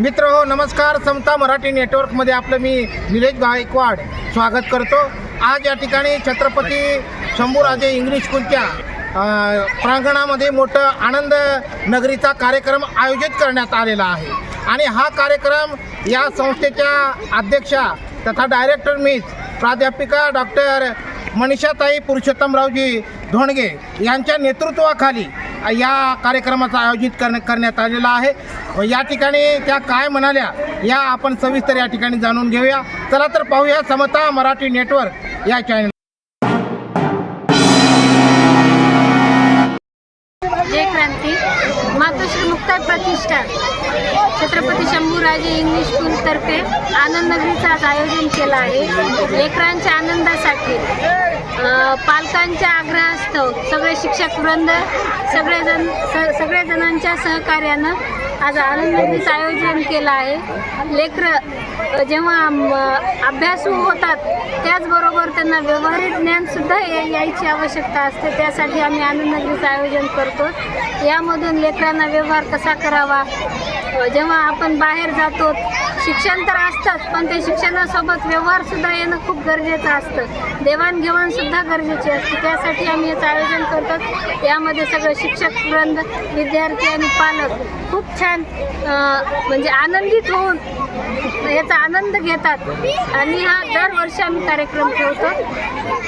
मित्र हो नमस्कार. समता मराठी नेटवर्कमध्ये आपलं मी निलेश गायकवाड स्वागत करतो. आज या ठिकाणी छत्रपती शंभूराजे इंग्लिश स्कूलच्या प्रांगणामध्ये मोठं आनंद नगरीचा कार्यक्रम आयोजित करण्यात आलेला आहे. आणि हा कार्यक्रम या संस्थेच्या अध्यक्षा तथा डायरेक्टर मिस प्राध्यापिका डॉक्टर मनीषाताई पुरुषोत्तमरावजी धोंडगे यांच्या नेतृत्वाखाली या कार्यक्रमाचं आयोजित करण्या करण्यात आलेला आहे. व या ठिकाणी त्या काय म्हणाल्या या आपण सविस्तर या ठिकाणी जाणून घेऊया. चला तर पाहूया समता मराठी नेटवर्क या चॅनल आनंद नगरीचं आज आयोजन केलं आहे. लेकरांच्या आनंदासाठी पालकांच्या आग्रहास्तव सगळे शिक्षक वृंद सगळेजण स सगळ्या जणांच्या सहकार्यानं आज आनंदगरीचं आयोजन केलं आहे. लेकरं जेव्हा अभ्यासू होतात त्याचबरोबर त्यांना व्यवहारिक ज्ञानसुद्धा यायची आवश्यकता असते. त्यासाठी आम्ही आनंदगरीचं आयोजन करतो. यामधून लेकरांना व्यवहार कसा करावा हो, जेव्हा आपण बाहेर जातो शिक्षण तर असतंच पण ते शिक्षणासोबत व्यवहारसुद्धा येणं खूप गरजेचं असतं. देवाणघेवाणसुद्धा गरजेची असते. त्यासाठी आम्ही याचं आयोजन करतो. यामध्ये सगळे शिक्षक वृंद विद्यार्थी आणि पालक खूप छान म्हणजे आनंदित होऊन याचा आनंद घेतात. आणि हा दरवर्षी आम्ही कार्यक्रम ठेवतो.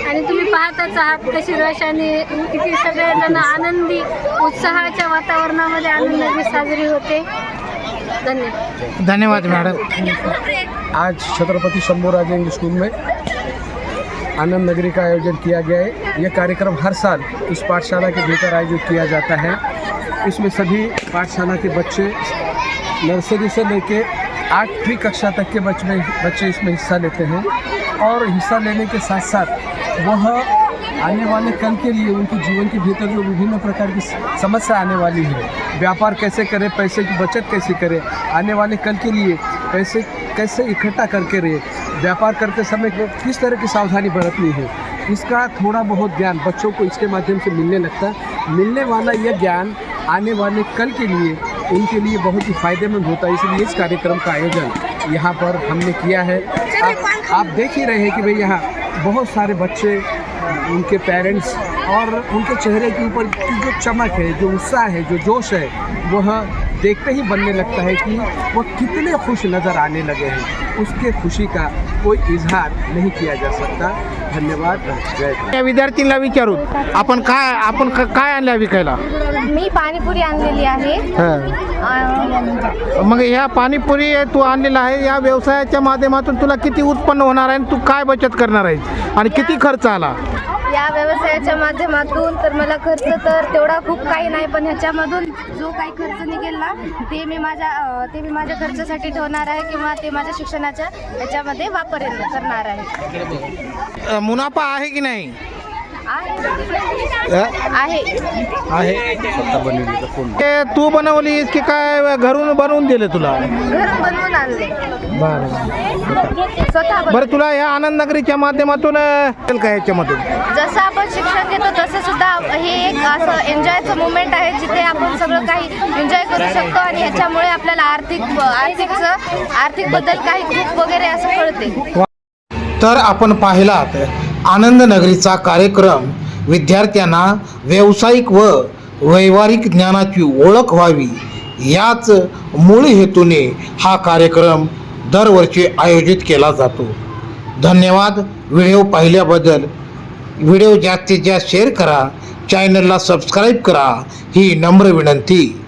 आणि तुम्ही पाहतच आहात कशी रश आणि किती सगळेजण आनंदी उत्साहाच्या वातावरणामध्ये आनंदाची साजरी होते. धन्यवाद मॅडम। आज छत्रपति शंभूराजे इंग्लिश स्कूल में आनंद नगरी का आयोजन किया गया है। यह कार्यक्रम हर साल इस पाठशाला के भीतर आयोजित किया जाता है। इसमें सभी पाठशाला के बच्चे नर्सरी से लेके आठवीं कक्षा तक के बच्चे बच्चे इसमें हिस्सा लेते हैं और हिस्सा लेने के साथ साथ वह आने वाले कल के लिए उनके जीवन के भीतर जो विभिन्न प्रकार की समस्या आने वाली है व्यापार कैसे करें पैसे की बचत कैसे करें आने वाले कल के लिए पैसे कैसे इकट्ठा करके रहे व्यापार करते समय किस तरह की सावधानी बरतनी है इसका थोड़ा बहुत ज्ञान बच्चों को इसके माध्यम से मिलने लगता है। मिलने वाला यह ज्ञान आने वाले कल के लिए उनके लिए बहुत ही फ़ायदेमंद होता है इसलिए इस कार्यक्रम का आयोजन यहाँ पर हमने किया है। आप, आप देख ही रहे हैं कि भाई यहाँ बहुत सारे बच्चे उनके पेरेंट्स और उनके चेहरे के ऊपर की जो चमक है जो उत्साह है जो जोश है वह देखते ही बनने लगता है कि वह कितने खुश नज़र आने लगे हैं। उसके खुशी का कोई इजहार नहीं किया जा सकता। धन्यवाद। या विद्यार्थींना विचारू आपण काय आपण क- काय आणल्या विकायला? मी पाणीपुरी आणलेली आहे. अं, मग ह्या पाणीपुरी तू आणलेला आहे या व्यवसायाच्या माध्यमातून तुला किती उत्पन्न होणार आहे आणि तू काय बचत करणार आहेस? आणि किती खर्च आला? या व्यवसायाच्या माध्यमातून तर मला खर्च तर तेवढा खूप काही नाही पण ह्याच्यामधून जो काही खर्च निघेल ना ते मी माझ्या ते मी माझ्या खर्चासाठी ठेवणार आहे किंवा ते माझ्या शिक्षणाच्या ह्याच्यामध्ये वापर करणार आहे. मुनाफा आहे की नाही? आहे? आहे. आहे ते तू बनवलीस की काय? घरून बनवून दिले तुला? घरून बनवून आणले. बरं स्वतः तुला या आनंद नगरीच्या माध्यमातून अ, का याच्यामधून जसं आपण शिक्षण घेतो तसं सुद्धा हे एक असं एन्जॉयचं मुमेंट आहे जिथे आपण सगळं काही एन्जॉय करू शकतो आणि ह्याच्यामुळे आपल्याला आर्थिक आर्थिकचं आर्थिकबद्दल काही खूप वगैरे असं कळते. तर आपण पाहिलात आनंद नगरीचा कार्यक्रम विद्यार्थ्यांना व्यावसायिक व वैवारिक ज्ञानाची ओळख व्हावी याच मूळ हेतूने हा कार्यक्रम दरवर्षी आयोजित केला जातो. धन्यवाद. व्हिडिओ पाहिल्याबद्दल व्हिडिओ जास्तीत जास्त शेअर करा. चॅनलला सबस्क्राईब करा. ही नम्र विनंती.